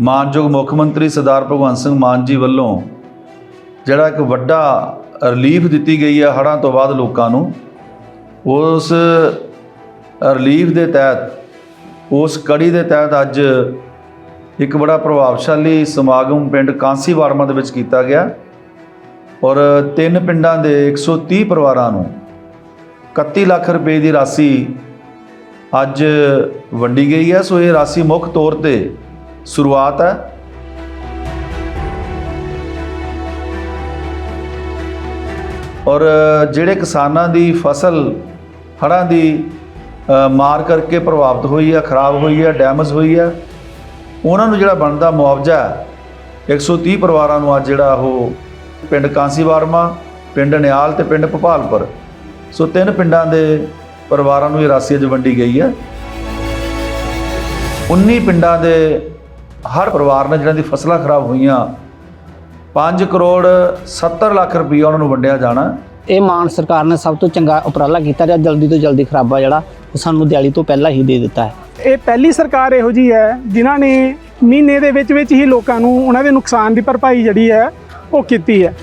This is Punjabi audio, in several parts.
ਮਾਨਯੋਗ ਮੁੱਖ ਮੰਤਰੀ ਸਰਦਾਰ ਭਗਵੰਤ ਸਿੰਘ ਮਾਨ ਜੀ ਵੱਲੋਂ ਜਿਹੜਾ ਇੱਕ ਵੱਡਾ ਰਿਲੀਫ ਦਿੱਤੀ ਗਈ ਹੈ ਹੜ੍ਹਾਂ ਤੋਂ ਬਾਅਦ ਲੋਕਾਂ ਨੂੰ, ਉਸ ਰਿਲੀਫ ਦੇ ਤਹਿਤ, ਉਸ ਕੜੀ ਦੇ ਤਹਿਤ ਅੱਜ ਇੱਕ ਬੜਾ ਪ੍ਰਭਾਵਸ਼ਾਲੀ ਸਮਾਗਮ ਪਿੰਡ ਕਾਂਸੀ ਵਾਰਮਾ ਦੇ ਵਿੱਚ ਕੀਤਾ ਗਿਆ ਔਰ ਤਿੰਨ ਪਿੰਡਾਂ ਦੇ 130 ਪਰਿਵਾਰਾਂ ਨੂੰ 31 ਲੱਖ ਰੁਪਏ ਦੀ ਰਾਸ਼ੀ ਅੱਜ ਵੰਡੀ ਗਈ ਹੈ। ਸੋ ਇਹ ਰਾਸ਼ੀ ਮੁੱਖ ਤੌਰ ਤੇ ਸ਼ੁਰੂਆਤ ਹੈ। ਔਰ ਜਿਹੜੇ ਕਿਸਾਨਾਂ ਦੀ ਫਸਲ ਹੜ੍ਹਾਂ ਦੀ ਮਾਰ ਕਰਕੇ ਪ੍ਰਭਾਵਿਤ ਹੋਈ ਹੈ ਖਰਾਬ ਹੋਈ ਹੈ ਡੈਮੇਜ ਹੋਈ ਹੈ ਉਹਨਾਂ ਨੂੰ ਜਿਹੜਾ ਬਣਦਾ ਮੁਆਵਜ਼ਾ ਹੈ, 130 ਪਰਿਵਾਰਾਂ ਨੂੰ ਅੱਜ ਜਿਹੜਾ ਉਹ ਪਿੰਡ ਕਾਂਸੀ ਵਾਰਮਾ ਪਿੰਡ ਨਿਆਲ ਤੇ ਪਿੰਡ ਭਪਾਲਪੁਰ। ਸੋ ਤਿੰਨ ਪਿੰਡਾਂ ਦੇ ਪਰਿਵਾਰਾਂ ਨੂੰ ਇਹ ਰਾਸ਼ੀ ਅੱਜ ਵੰਡੀ ਗਈ ਹੈ। 19 ਪਿੰਡਾਂ ਦੇ ਹਰ ਪਰਿਵਾਰ ਨੇ ਜਿਹਨਾਂ ਦੀ ਫਸਲਾਂ ਖਰਾਬ ਹੋਈਆਂ 5 ਕਰੋੜ 70 ਲੱਖ ਰੁਪਈਆ ਉਹਨਾਂ ਨੂੰ ਵੰਡਿਆ ਜਾਣਾ। ਇਹ ਮਾਨ ਸਰਕਾਰ ਨੇ ਸਭ ਤੋਂ ਚੰਗਾ ਉਪਰਾਲਾ ਕੀਤਾ ਜਾਂ ਜਲਦੀ ਤੋਂ ਜਲਦੀ ਖਰਾਬਾ ਜਿਹੜਾ ਉਹ ਸਾਨੂੰ ਦਿਵਾਲੀ ਤੋਂ ਪਹਿਲਾਂ ਹੀ ਦੇ ਦਿੱਤਾ ਹੈ। ਇਹ ਪਹਿਲੀ ਸਰਕਾਰ ਇਹੋ ਜੀ ਹੈ ਜਿਨ੍ਹਾਂ ਨੇ ਮਹੀਨੇ ਦੇ ਵਿੱਚ ਵਿੱਚ ਹੀ ਲੋਕਾਂ ਨੂੰ ਉਹਨਾਂ ਦੇ ਨੁਕਸਾਨ ਦੀ ਭਰਪਾਈ ਜਿਹੜੀ ਹੈ ਉਹ ਕੀਤੀ ਹੈ।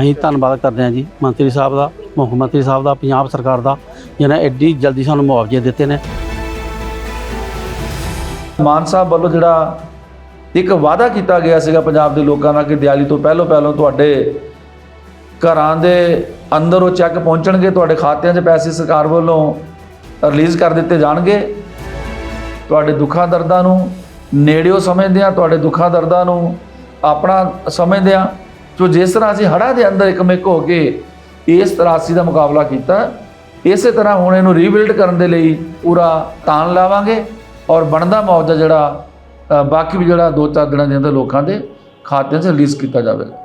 ਅਸੀਂ ਧੰਨਵਾਦ ਕਰਦੇ ਹਾਂ ਜੀ ਮੰਤਰੀ ਸਾਹਿਬ ਦਾ ਮੁੱਖ ਮੰਤਰੀ ਸਾਹਿਬ ਦਾ ਪੰਜਾਬ ਸਰਕਾਰ ਦਾ। ਜਿਹਨਾਂ ਐਡੀ ਜਲਦੀ ਸਾਨੂੰ ਮੁਆਵਜ਼ੇ ਦਿੱਤੇ ਨੇ। ਮਾਨ ਸਾਹਿਬ ਵੱਲੋਂ ਜਿਹੜਾ ਇੱਕ ਵਾਅਦਾ ਕੀਤਾ ਗਿਆ ਸੀਗਾ ਪੰਜਾਬ ਦੇ ਲੋਕਾਂ ਨਾਲ ਕਿ ਦਿਵਾਲੀ ਤੋਂ ਪਹਿਲਾਂ ਪਹਿਲਾਂ ਤੁਹਾਡੇ ਘਰਾਂ ਦੇ ਅੰਦਰ ਉਹ ਚੈੱਕ ਪਹੁੰਚਣਗੇ, ਤੁਹਾਡੇ ਖਾਤਿਆਂ 'ਚ ਪੈਸੇ ਸਰਕਾਰ ਵੱਲੋਂ ਰਿਲੀਜ਼ ਕਰ ਦਿੱਤੇ ਜਾਣਗੇ। ਤੁਹਾਡੇ ਦੁੱਖਾਂ ਦਰਦਾਂ ਨੂੰ ਨੇੜਿਓ ਸਮਝਦੇ ਆ ਤੁਹਾਡੇ ਦੁੱਖਾਂ ਦਰਦਾਂ ਨੂੰ ਆਪਣਾ ਸਮਝਦੇ ਆ ਜੋ ਜਿਸ ਤਰ੍ਹਾਂ ਅਸੀਂ ਹੜ੍ਹਾਂ ਦੇ ਅੰਦਰ ਇੱਕਮਿਕ ਹੋ ਕੇ ਇਸ ਤਰਾਸੀ ਦਾ ਮੁਕਾਬਲਾ ਕੀਤਾ ਇਸੇ ਤਰ੍ਹਾਂ ਹੁਣ ਇਹਨੂੰ ਰੀਬਿਲਡ ਕਰਨ ਦੇ ਲਈ ਪੂਰਾ ਤਾਨ ਲਾਵਾਂਗੇ ਔਰ ਬਣਦਾ ਮੁਆਵਜ਼ਾ ਜਿਹੜਾ ਬਾਕੀ ਵੀ ਜਿਹੜਾ ਦੋ ਚਾਰ ਦਿਨਾਂ ਦੇ ਅੰਦਰ ਲੋਕਾਂ ਦੇ ਖਾਤਿਆਂ 'ਚ ਰਿਲੀਜ਼ ਕੀਤਾ ਜਾਵੇਗਾ।